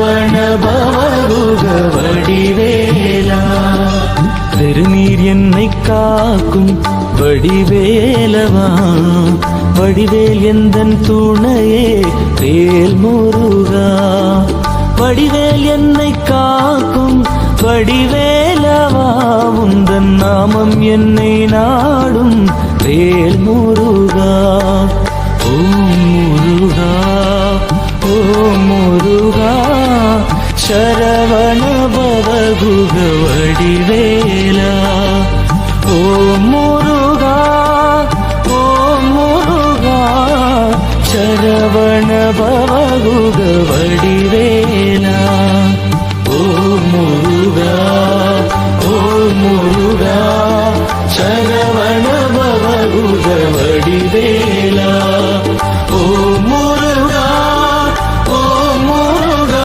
வனபவகுக வடிவேலா திருநீர் என்னை காக்கும் வடிவேலவா. வடிவேல் எந்தன் துணையே வேல் முருகா. வடிவேல் என்னை காக்கும் வடிவேலவா. உந்தன் நாமம் என்னை நாடும் வேல் முருகா. சரவணபவ குக வடிவேலா ஓம் முருகா ஓம் முருகா சரவணபவ குக வடிவேலா ஓம் முருகா ஓம் முருகா சரவணபவ குக